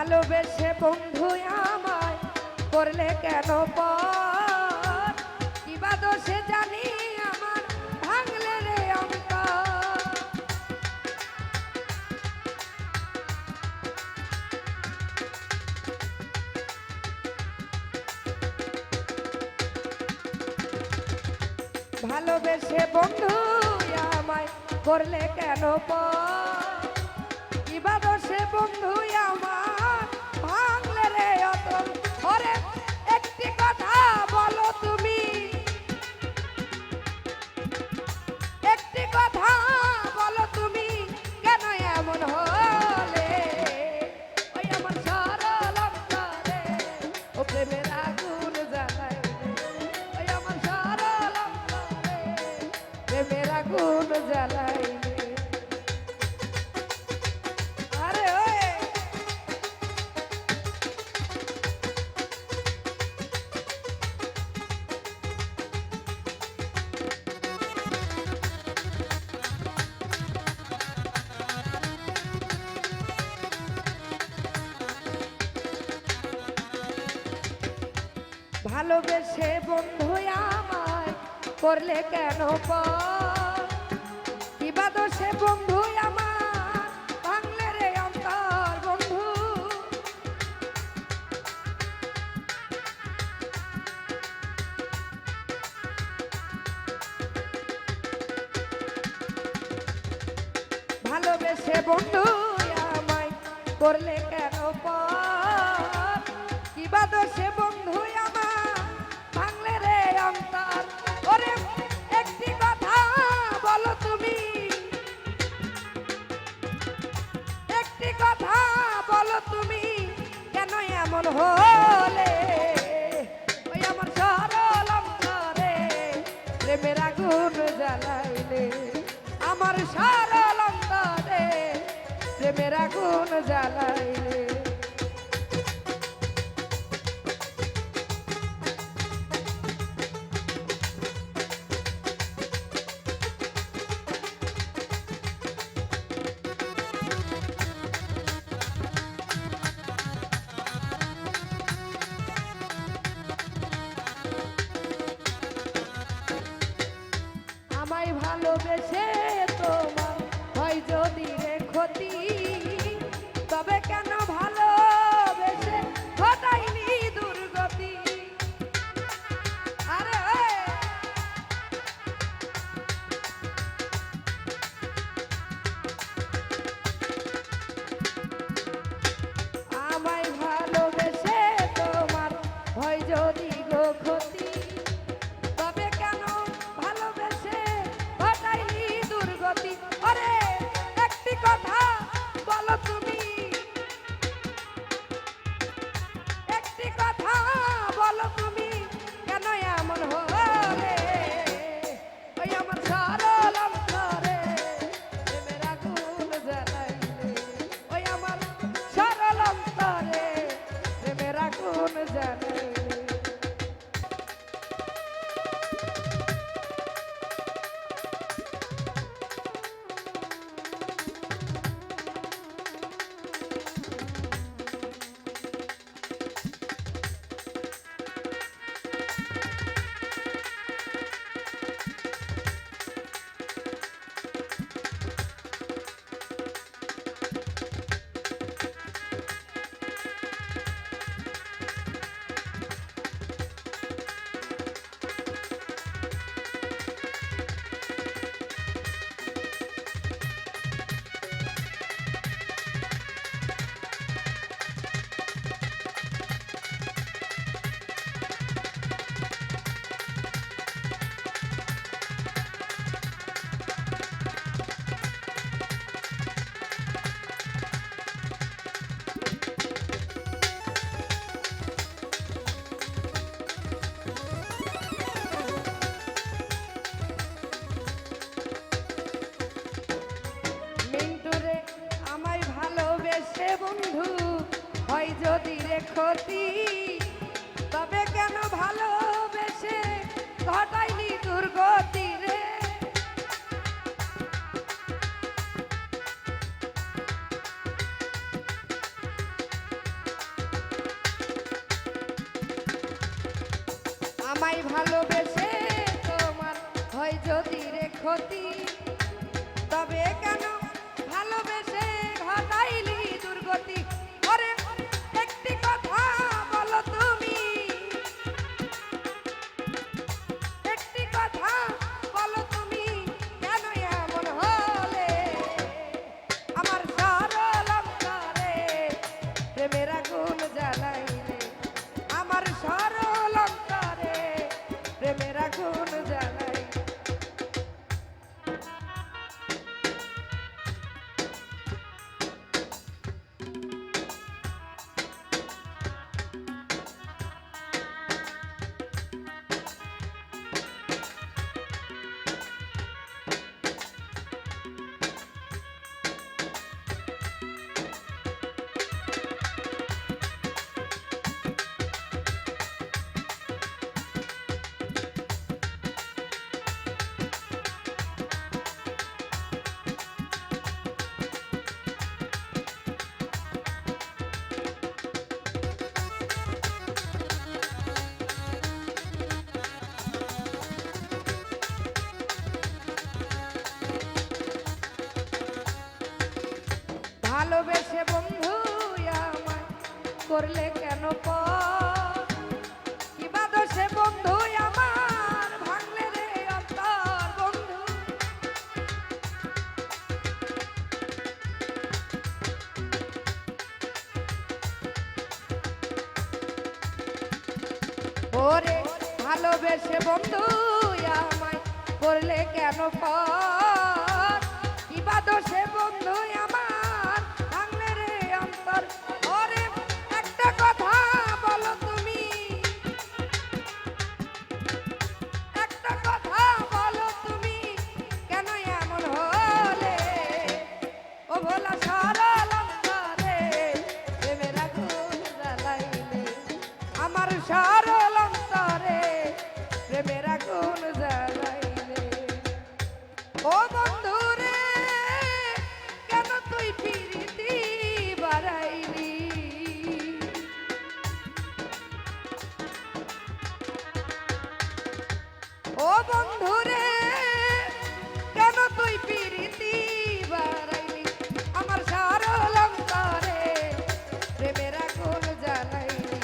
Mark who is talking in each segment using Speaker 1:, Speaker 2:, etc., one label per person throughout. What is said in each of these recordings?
Speaker 1: ভালোবেসে বন্ধু আমায় করলে কেন পর? জানি আমার ভাঙলে রে অন্তর? ভালোবেসে বন্ধু আমায় করলে কেন পর? ও প্রেমেরা ভালোবেসে বন্ধু আমায় করলে কেন কিবা দোষে বন্ধু। বন্ধু আমায় করলে কেন কিবা দোষে আমার সারা লন্ডনে প্রেমের আগুন জ্বালাইলে আমায় ভালোবেসে তোমার হয় যদি রে ক্ষতি তবে কেন ভালোবেসে বন্ধু আমায় করলে কেন কিবা বন্ধু আমার ভাঙলে রে অন্তর বন্ধু। ওরে ভালোবেসে বন্ধু আমায় করলে কেন পর কিবা বন্ধু ও বন্ধু রে কেন তুই পিরিতি বাড়াইলি? আমার সরল অন্তরে প্রেমের আগুন জ্বালাইলি।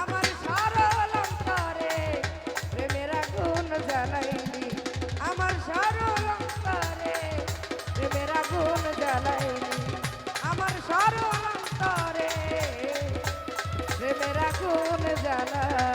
Speaker 1: আমার সরল অন্তরে প্রেমের আগুন জ্বালাইলি। আমার সরল অন্তরে প্রেমের আগুন জ্বালাইলি। আমার সরল অন্তরে প্রেমের আগুন জ্বালাই